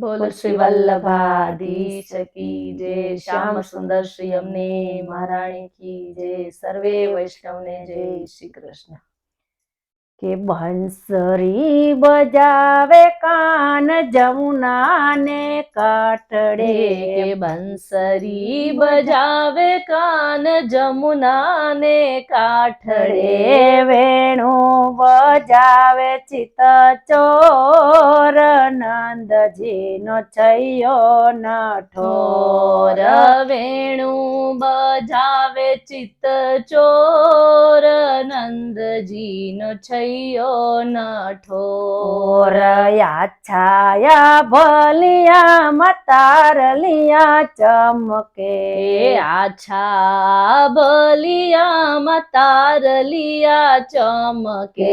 બોલ શ્રી વલ્લભાધીશ કી જય શ્યામ સુંદર શ્રી અમને મહારાણી કી જય સર્વે વૈષ્ણવને જય શ્રી કૃષ્ણ. કે બંસરી બજાવે કાન જમુના ને કાટડે કે બંસરી બજાવે કાન જમુના ને કાઠડે વેણો બજાવે ચિત ચોર નંદજીનો છૈયો નઠોર ઠોર વેણુ બજાવે ચિત્ત ચોર નંદજી નો છૈયો ઓર નઠોર છાયા ભલિયા મતારલિયા ચમકે. આછા બલિયામાં મતારલિયા ચમકે.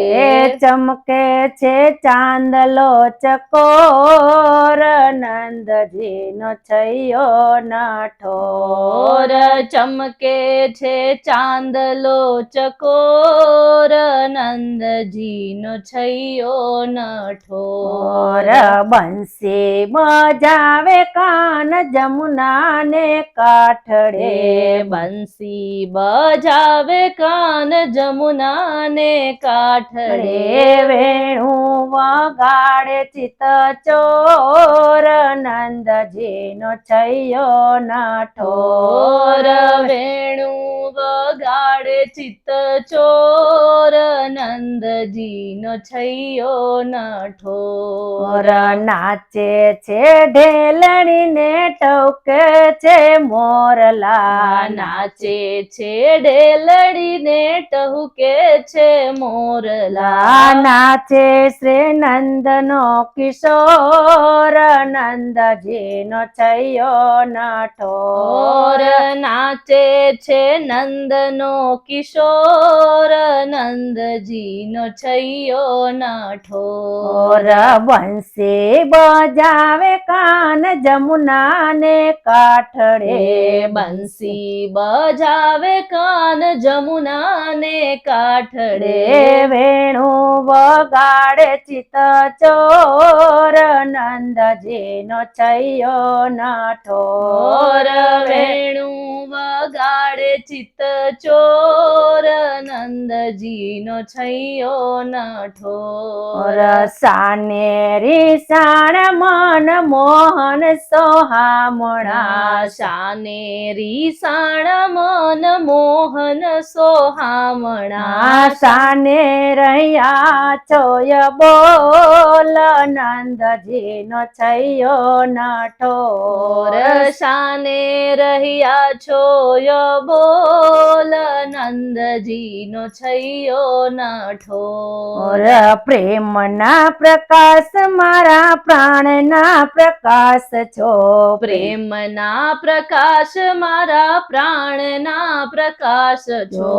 ચમકે છે ચાંદલો ચકોર નંદજી નો છૈયો ઓર નઠોર ચમકે છે ચાંદલો ચકોર નંદજીનો છૈયો નઠો. બંસી બજાવે કાન જમુના ને કાઠડે. બંસી બજાવે કાન જમુના ને કાઠડે. વેણુ વગાડે ચિત ચોર નંદજી નો છૈયો નઠો. વેણુ વગાડે ચિત્ત ચોર નંદજીનો છૈયો નઠો. ઓર નાચે છે ઢેલણી ને ટોકે છે મોરલા. નાચે છે ડેલડીને ટહુકે છે મોરલા. નાચે શ્રી નંદનો કિશોર નંદજી નો છૈયો ઓર નાચે છે નંદનો કિશોર નંદજીનો છૈયો નઠોર વંશે બજાવે કાન જમુના ને કાઠડે બંસી બજાવે કાન જમુના ને કાઠડે વેણુ વગાડે ચિત ચોર નંદજી નો છૈયો નઠોર વેણુ વગાડે ચિત્ત ચોર નંદજીનો છૈયો નઠો. રસાને રે સાણ મન મોહન સોહામણા. શાને રીસાણ મન મોહન સોહામણા. સાને રહ્યા છોય બોલ નંદજી નો છૈયો નઠો. રસાને શાને રહ્યા છોય ય બોલ નંદજીનો છૈયો ઓર પ્રેમના પ્રકાશ મારા પ્રાણના પ્રકાશ છો. પ્રેમના પ્રકાશ મારા પ્રાણના પ્રકાશ છો.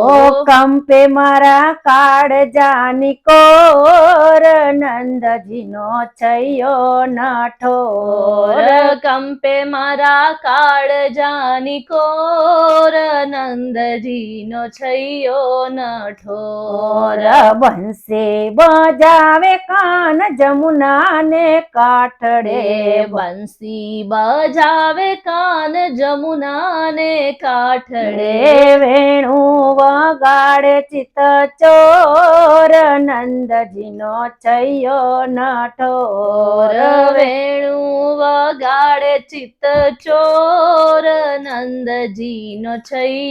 કંપે મારા કાળ જાની કોર નંદજીનો છૈયો નાઠો. નઠોર કંપે મારા કાળ જાની કોર નંદજીનો છૈયો નઠોર બંસે બજાવે કાન જમુના ને કાઠડે. બંસી બજાવે કાન જમુના ને કાઠડે. વેણું વગાડે ચિત ચોર નંદજીનો છૈયો નઠોર વેણુ વગાડે ચિત ચોર નંદજીનો છૈયો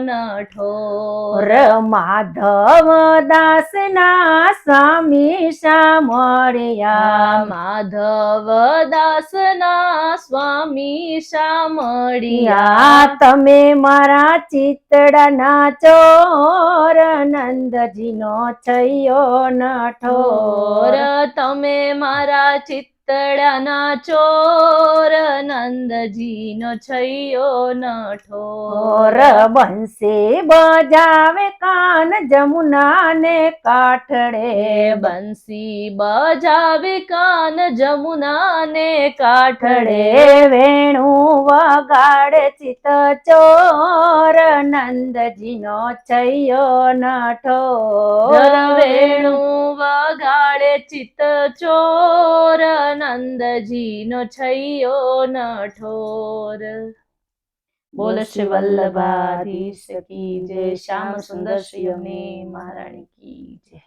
નઠોર ઓર માધવ દાસ ના સ્વામી સામળિયા માધવ દાસના સ્વામી શામળિયા યા તમે મારા ચિતડાના ચોર નંદજી નો છૈયો નઠોર તમે મારા ચિત્તડાના ચોર નંદજીનો છૈયો નઠો. બંસી બજાવે કાન જમુના ને કાઠડે. બંસી બજાવે કાન જમુના ને કાઠડે. વેણુ વગાડે ચિત ચોર નંદજી નો છૈયો નઠો. વેણુ વગાડે ચિત ચોર નંદજીનો છૈયો નઠોર બોલ શ્રી વલ્લભાધીશ કી જય શ્યામ સુંદર શ્રી અમને મહારાણી કી જય.